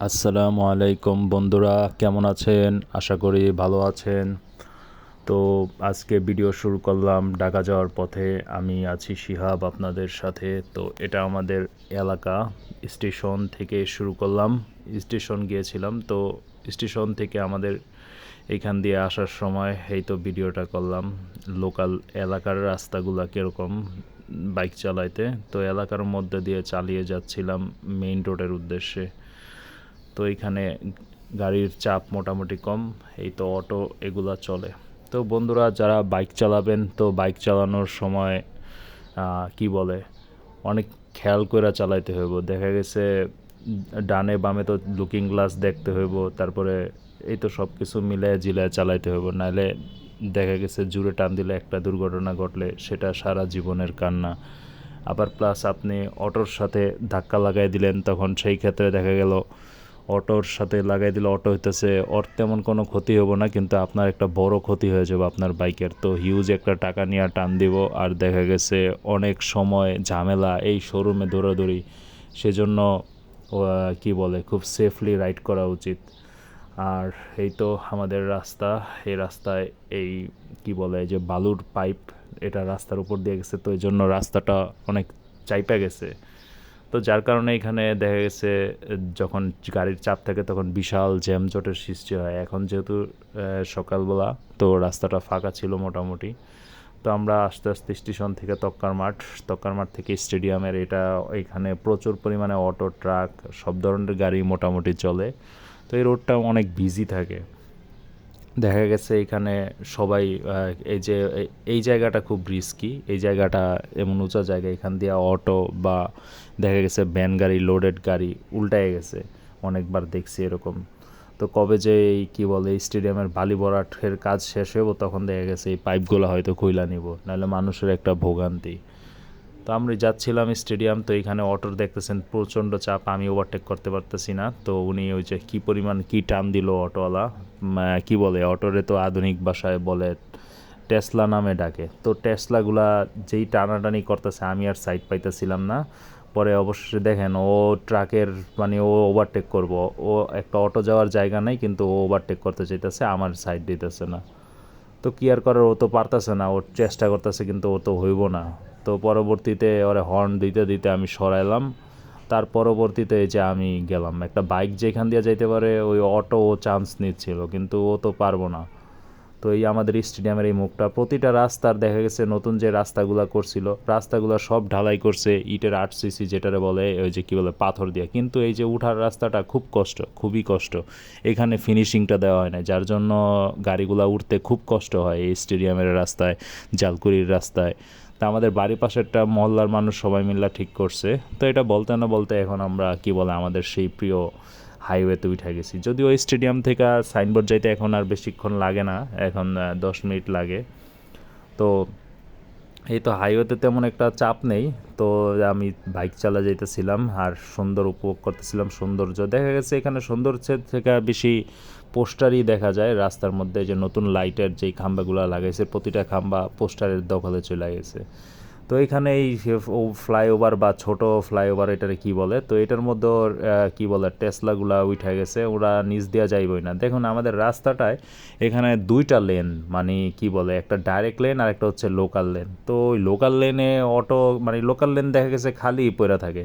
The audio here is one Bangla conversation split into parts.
আসসালামু আলাইকুম বন্ধুরা, কেমন আছেন? আশা করি ভালো আছেন। তো আজকে ভিডিও শুরু করলাম ঢাকা যাওয়ার পথে। আমি আছি শিহাব আপনাদের সাথে। তো এটা আমাদের এলাকা, স্টেশন থেকে শুরু করলাম। স্টেশন গিয়েছিলাম। তো স্টেশন থেকে আমাদের এখান দিয়ে আসার সময় এই তো ভিডিওটা করলাম। লোকাল এলাকার রাস্তাগুলো কীরকম বাইক চালাইতে। তো এলাকার মধ্যে দিয়ে চালিয়ে যাচ্ছিলাম মেইন রোডের উদ্দেশ্যে। তো এইখানে গাড়ির চাপ মোটামুটি কম, এই তো অটো এগুলা চলে। তো বন্ধুরা, যারা বাইক চালাবেন, তো বাইক চালানোর সময় কি বলে, অনেক খেয়াল করে চালাইতে হইব। দেখা গেছে, ডানে বামে তো লুকিং গ্লাস দেখতে হইব, তারপরে এই তো সব কিছু মিলে জিলে চালাইতে হইব। নাহলে দেখা গেছে, জুড়ে টান দিলে একটা দুর্ঘটনা ঘটলে সেটা সারা জীবনের কান্না। আবার প্লাস আপনি অটোর সাথে ধাক্কা লাগাই দিলেন, তখন সেই ক্ষেত্রে দেখা গেল অটোর সাথে লাগাই দিলে অটো হইতেছে, ওর তেমন কোনো ক্ষতি হব না, কিন্তু আপনার একটা বড় ক্ষতি হয়ে যাবে আপনার বাইকের। তো হিউজ একটা টাকা নিয়ে টান দিব, আর দেখা গেছে অনেক সময় ঝামেলা এই শোরুমে দৌড়াদৌড়ি। সেজন্য কি বলে, খুব সেফলি রাইড করা উচিত। আর এই তো আমাদের রাস্তা, এই রাস্তায় এই, কি বলে যে বালুর পাইপ এটা রাস্তার উপর দিয়ে গেছে, তো এই জন্য রাস্তাটা অনেক চাইপা গেছে। তো যার কারণে এখানে দেখা গেছে যখন গাড়ির চাপ থাকে তখন বিশাল জ্যামজটের সৃষ্টি হয়। এখন যেহেতু সকালবেলা তো রাস্তাটা ফাঁকা ছিল মোটামুটি। তো আমরা আস্তে আস্তে স্টেশন থেকে তক্কার মাঠ তক্কার মাঠ থেকে স্টেডিয়ামের এটা, এখানে প্রচুর পরিমাণে অটো, ট্রাক সব ধরনের গাড়ি মোটামুটি চলে। তো এই রোডটা অনেক বিজি থাকে। দেখা গেছে এখানে সবাই এই যে, এই- জায়গাটা খুব রিস্কি এই জায়গাটা এমন উঁচা জায়গা, এখান দিয়ে অটো বা দেখা গেছে ভ্যান গাড়ি লোডেড গাড়ি উল্টায় গেছে। অনেকবার দেখছি এরকম। তো কবে যে এই, কী বলে, এই স্টেডিয়ামের বালি ভরাটের কাজ শেষ হইব, তখন দেখা গেছে এই পাইপগুলো হয়তো খুইলা নিব। নাহলে মানুষের একটা ভোগান্তি। তো আমরা যাচ্ছিলাম স্টেডিয়াম, তো এখানে অটোর দেখতেছেন প্রচণ্ড চাপ, আমি ওভারটেক করতে পারতেছি না। তো উনি ওই যে কী পরিমাণ, কী টান দিল অটোওয়ালা কি বলে, অটোরে তো আধুনিক ভাষায় বলে, টেসলা নামে ডাকে। তো টেসলাগুলা যেই টানাটানি করতেছে, আমি আর সাইড পাইতেছিলাম না। পরে অবশেষে দেখেন ও ট্রাকের মানে ও ওভারটেক করব। ও একটা অটো যাওয়ার জায়গা নেই, কিন্তু ও ওভারটেক করতে চাইতেছে, আমার সাইড দিতেছে না। তো কি আর করার, ও তো পারতেছে না ওর চেষ্টা করতেছে, কিন্তু ও তো হইব না। তো পরবর্তীতে ওরে হর্ন দিতে দিতে আমি সরাইলাম। তার পরবর্তীতে যে আমি গেলাম। একটা বাইক যেখান দিয়ে যাইতে পারে ওই অটো ও চান্স নিচ্ছিল, কিন্তু ও তো পারব না। তো এই আমাদের স্টেডিয়ামের এই মুখটা, প্রতিটা রাস্তার দেখা গেছে নতুন যে রাস্তাগুলো করছিল, রাস্তাগুলো সব ঢালাই করছে ইটের আট সিসি যেটারে বলে ওই যে কী বলে পাথর দিয়ে। কিন্তু এই যে উঠার রাস্তাটা খুব কষ্ট, খুবই কষ্ট। এখানে ফিনিশিংটা দেওয়া হয় না যার জন্য গাড়িগুলো উঠতে খুব কষ্ট হয় এই স্টেডিয়ামের রাস্তায়, জালকুড়ির রাস্তায়। তা আমাদের বাড়ির পাশেরটা মহল্লার মানুষ সবাই মিল্লা ঠিক করছে। তো এটা বলতে না বলতে এখন আমরা কি বলে আমাদের সেই প্রিয় হাইওয়েতে উঠে গেছি। যদিও স্টেডিয়াম থেকে সাইনবোর্ড যাইতে এখন আর বেশিক্ষণ লাগে না, এখন দশ মিনিট লাগে। তো এই তো হাইওয়েতে তেমন একটা চাপ নেই। তো আমি বাইক চালা যাইতেছিলাম আর সুন্দর উপভোগ করতেছিলাম সৌন্দর্য। দেখা গেছে এখানে সৌন্দর্যের থেকে বেশি পোস্টারই দেখা যায়, রাস্তার মধ্যে যে নতুন লাইটের যেই খাম্বাগুলো লাগাইছে, প্রতিটা খাম্বা পোস্টারের দখলে চলে গেছে। তো এখানে এই ফ্লাইওভার বা ছোট ফ্লাইওভার এটারে কি বলে? তো এটার মধ্যে কি বলে, টেসলাগুলা উঠে গেছে, ওরা নিচ দেওয়া যাইবই না। দেখুন, আমাদের রাস্তাটায় এখানে দুইটা লেন মানে কি বলে, একটা ডাইরেক্ট লেন আর একটা হচ্ছে লোকাল লেন। তো ওই লোকাল লেনে অটো মানে লোকাল লেন দেখা গেছে খালি পড়ে থাকে।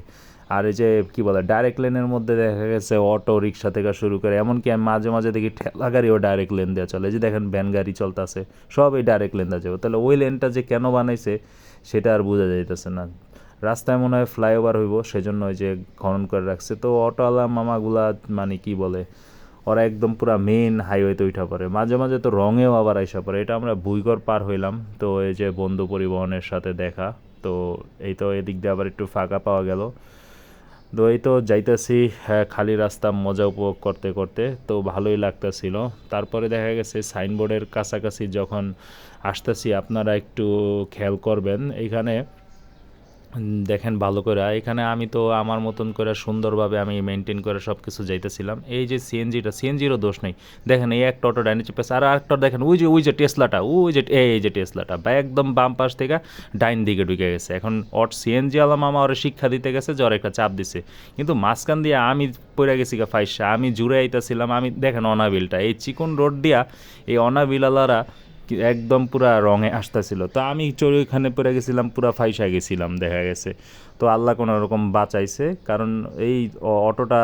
আর এই যে, কি বলে ডাইরেক্ট লেনের মধ্যে দেখা গেছে অটো রিক্সা থেকে শুরু করে, এমনকি আমি মাঝে মাঝে দেখি ঠেলা গাড়িও ডাইরেক্ট লেন দেওয়া চলে। যে দেখেন ভ্যান গাড়ি চলতেছে সব এই ডাইরেক্ট লেন দেওয়া যাবে। তাহলে ওই লেনটা যে কেন বানাইছে, সেটা আর বোঝা যাইতেছে না। রাস্তায় মনে হয় ফ্লাইওভার হইব, সেজন্য ওই যে খনন করে রাখছে। তো অটোওয়ালা মামাগুলা মানে কি বলে, ওরা একদম পুরা মেন হাইওয়েতে উঠা পড়ে। মাঝে মাঝে তো রঙেও আবার আইসা পড়ে। এটা আমরা বুইগর পার হইলাম, তো এই যে বন্ধু পরিবহনের সাথে দেখা, তো এই তো এদিক দিয়ে আবার একটু ফাঁকা পাওয়া গেল। তো তো যাইতেছি খালি রাস্তা মজা উপভোগ করতে করতে তো ভালোই লাগতেছিল। তারপরে দেখা গেছে সাইনবোর্ডের কাছাকাছি যখন আসতেছি আপনারা একটু খেয়াল করবেন উম, দেখেন ভালো করে। এখানে আমি তো আমার মতন করে সুন্দরভাবে আমি মেনটেন করে সব কিছু যাইতেছিলাম। এই যে সিএনজিটা সিএনজিরও দোষ নেই। দেখেন এই একটা অটো ডাইনে চেপেছে আর আরেকটা দেখেন, ওই যে ওই যে টেসলাটা ওই যে, এই যে টেসলাটা বা একদম বাম পাশ থেকে ডাইন দিকে ঢুকে গেছে। এখন অট সিএনজি আলা মামা ওরা শিক্ষা দিতে গেছে যে একটা চাপ দিছে। কিন্তু মাঝখান দিয়ে আমি পড়ে গেছি গা ফাইসা, আমি জুড়ে আইতাছিলাম। আমি দেখেন অনাবিলটা, এই চিকন রোড দিয়া এই অনাবিলালারা একদম পুরা রঙে আসতেছিল। তো আমি ওইখানে পড়ে গেছিলাম, পুরা ফাইসা গেছিলাম, দেখা গেছে। তো আল্লাহ কোনো রকম বাঁচাইছে, কারণ এই অটোটা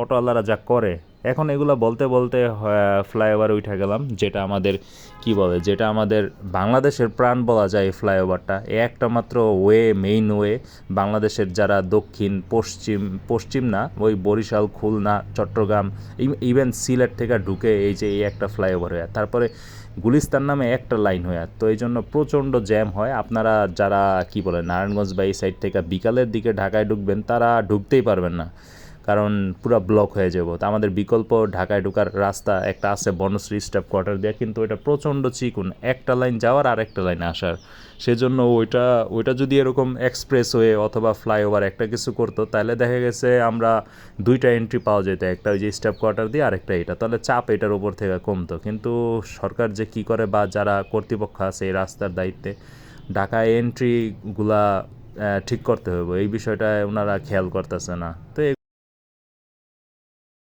অটোওয়ালারা যা করে, এখন এগুলো বলতে বলতে ফ্লাইওভার উঠে গেলাম, যেটা আমাদের, কি বলে, যেটা আমাদের বাংলাদেশের প্রাণ বলা যায় ফ্লাইওভারটা। এ একটা মাত্র ওয়ে, মেইন ওয়ে। বাংলাদেশের যারা দক্ষিণ, পশ্চিম পশ্চিম না, ওই বরিশাল, খুলনা, চট্টগ্রাম ইভেন সিলেট থেকে ঢুকে এই যে এই একটা ফ্লাইওভার হয়ে, তারপরে গুলিস্তান নামে একটা লাইন হয়ে, তো এই জন্য প্রচণ্ড জ্যাম হয়। আপনারা যারা, কি বলে, নারায়ণগঞ্জ বা এই সাইড থেকে বিকালের দিকে ঢাকায় ঢুকবেন, তারা ঢুকতেই পারবেন না। কারণ পুরো ব্লক হয়ে যাব। তো আমাদের বিকল্প ঢাকায় ঢোকার রাস্তা একটা আছে বনশ্রী স্টাফ কোয়ার্টার দিয়ে, কিন্তু ওইটা প্রচণ্ড চিকুন। একটা লাইন যাওয়ার আর একটা লাইন আসার। সেজন্য ওইটা ওইটা যদি এরকম এক্সপ্রেস হয়ে অথবা ফ্লাইওভার একটা কিছু করতো, তাহলে দেখা গেছে আমরা দুইটা এন্ট্রি পাওয়া যেত, একটা ওই যে স্টাফ কোয়ার্টার দিয়ে আরেকটা এটা। তাহলে চাপ এটার উপর থেকে কমতো। কিন্তু সরকার যে কি করে বা যারা কর্তৃপক্ষ আছে এই রাস্তার দায়িত্বে ঢাকা এন্ট্রিগুলা ঠিক করতে হবে এই বিষয়টা ওনারা খেয়াল করতেছে না। তো